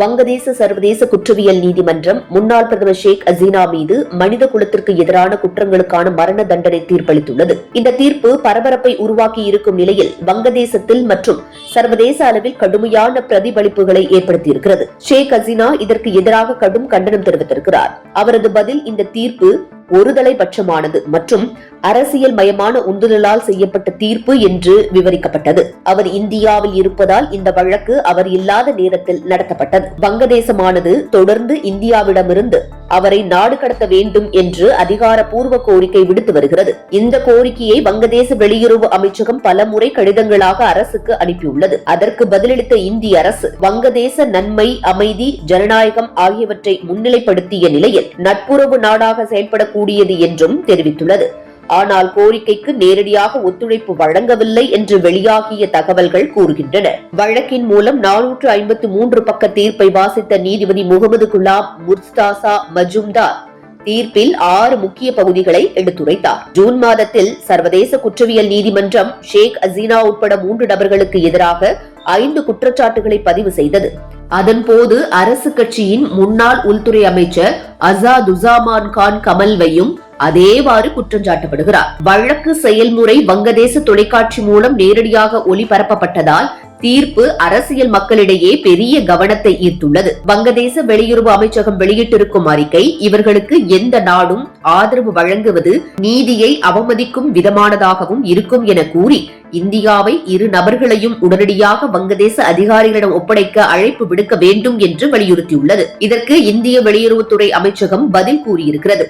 வங்கதேச சர்வதேச குற்றவியல் நீதிமன்றம் முன்னாள் பிரதமர் ஷேக் ஹசீனா மீது மனித குலத்திற்கு எதிரான குற்றங்களுக்கான மரண தண்டனை தீர்ப்பளித்துள்ளது. இந்த தீர்ப்பு பரபரப்பை உருவாக்கி இருக்கும் நிலையில் வங்கதேசத்தில் மற்றும் சர்வதேச அளவில் கடுமையான பிரதிபலிப்புகளை ஏற்படுத்தியிருக்கிறது. ஷேக் ஹசீனா இதற்கு எதிராக கடும் கண்டனம் தெரிவித்திருக்கிறார். அவரது பதில் இந்த தீர்ப்பு ஒருதலை பட்சமானது மற்றும் அரசியல் மயமான உந்துதலால் செய்யப்பட்ட தீர்ப்பு என்று விவரிக்கப்பட்டது. அவர் இந்தியாவில் இருப்பதால் இந்த வழக்கு அவர் இல்லாத நேரத்தில் நடத்தப்பட்டது. வங்கதேசமானது தொடர்ந்து இந்தியாவிடமிருந்து அவரை நாடு கடத்த வேண்டும் என்று அதிகாரப்பூர்வ கோரிக்கை விடுத்து வருகிறது. இந்த கோரிக்கையை வங்கதேச வெளியுறவு அமைச்சகம் பல முறை கடிதங்களாக அரசுக்கு அனுப்பியுள்ளது. அதற்கு பதிலளித்த இந்திய அரசு வங்கதேச நன்மை அமைதி ஜனநாயகம் ஆகியவற்றை முன்னிலைப்படுத்திய நிலையில் நட்புறவு நாடாக செயல்படக்கூடியது என்றும் தெரிவித்துள்ளது. ஆனால் கோரிக்கைக்கு நேரடியாக ஒத்துழைப்பு வழங்கவில்லை என்று வெளியாகிய தகவல்கள் கூறுகின்றன. வழக்கின் மூலம் நானூற்று ஐம்பத்து மூன்று பக்க தீர்ப்பை வாசித்த நீதிபதி முகமது குலாம் முர்ஸ்தாசா மஜும்தார் தீர்ப்பில் ஆறு முக்கிய பகுதிகளை எடுத்துரைத்தார். ஜூன் மாதத்தில் சர்வதேச குற்றவியல் நீதிமன்றம் ஷேக் அசீனா உட்பட மூன்று நபர்களுக்கு எதிராக ஐந்து குற்றச்சாட்டுகளை பதிவு செய்தது. அதன்போது அரசு கட்சியின் முன்னாள் உள்துறை அமைச்சர் அசாத் உசாமான் கான் கமல்வையும் அதேவாறு குற்றம் சாட்டப்படுகிறார் வழக்கு செயல்முறை வங்கதேச தொலைக்காட்சி மூலம் நேரடியாக ஒளிபரப்பப்பட்டதால் தீர்ப்பு அரசியல் மக்களிடையே பெரிய கவனத்தை ஈர்த்துள்ளது. வங்கதேச வெளியுறவு அமைச்சகம் வெளியிட்டிருக்கும் அறிக்கை இவர்களுக்கு எந்த நாடும் ஆதரவு வழங்குவது நீதியை அவமதிக்கும் விதமானதாகவும் இருக்கும் என கூறி இந்தியாவை இரு நபர்களையும் உடனடியாக வங்கதேச அதிகாரிகளிடம் ஒப்படைக்க அழைப்பு விடுக்க வேண்டும் என்று வலியுறுத்தியுள்ளது. இதற்கு இந்திய வெளியுறவுத்துறை அமைச்சகம் பதில் கூறியிருக்கிறது.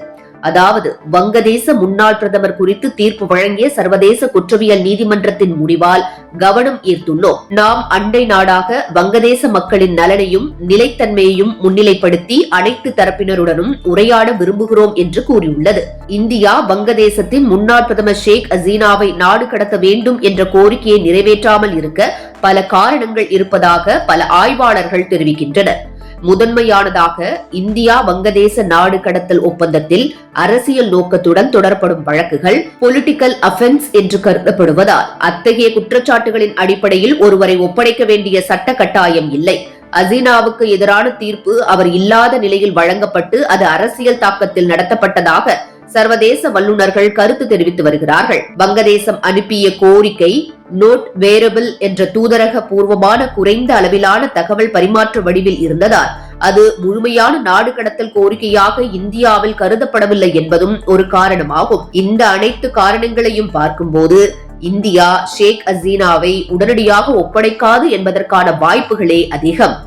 அதாவது வங்கதேச முன்னாள் பிரதமர் குறித்து தீர்ப்பு வழங்கிய சர்வதேச குற்றவியல் நீதிமன்றத்தின் முடிவால் கவனம் ஈர்த்துள்ளோம். நாம் அண்டை நாடாக வங்கதேச மக்களின் நலனையும் நிலைத்தன்மையையும் முன்னிலைப்படுத்தி அனைத்து தரப்பினருடனும் உரையாட விரும்புகிறோம் என்று கூறியுள்ளது. இந்தியா வங்கதேசத்தின் முன்னாள் பிரதமர் ஷேக் ஹசீனாவை நாடு கடத்த வேண்டும் என்ற கோரிக்கையை நிறைவேற்றாமல் இருக்க பல காரணங்கள் இருப்பதாக பல ஆய்வாளர்கள் தெரிவிக்கின்றனர். முதன்மையானதாக இந்தியா வங்கதேச நாடு கடத்தல் ஒப்பந்தத்தில் அரசியல் நோக்கத்துடன் தொடரப்படும் வழக்குகள் பொலிட்டிக்கல் அஃபென்ஸ் என்று கருதப்படுவதால் அத்தகைய குற்றச்சாட்டுகளின் அடிப்படையில் ஒருவரை ஒப்படைக்க வேண்டிய சட்ட கட்டாயம் இல்லை. அசீனாவுக்கு எதிரான தீர்ப்பு அவர் இல்லாத நிலையில் வழங்கப்பட்டு அது அரசியல் தாக்கத்தில் நடத்தப்பட்டதாக சர்வதேச வல்லுநர்கள் கருத்து தெரிவித்து வருகிறார்கள். வங்கதேசம் அனுப்பிய கோரிக்கை நோட் வேரபிள் என்ற தூதரக பூர்வமான குறைந்த அளவிலான தகவல் பரிமாற்ற வடிவில் இருந்ததால் அது முழுமையான நாடு கடத்தல் கோரிக்கையாக இந்தியாவில் கருதப்படவில்லை என்பதும் ஒரு காரணமாகும். இந்த அனைத்து காரணங்களையும் பார்க்கும்போது இந்தியா ஷேக் ஹசீனாவை உடனடியாக ஒப்படைக்காது என்பதற்கான வாய்ப்புகளே அதிகம்.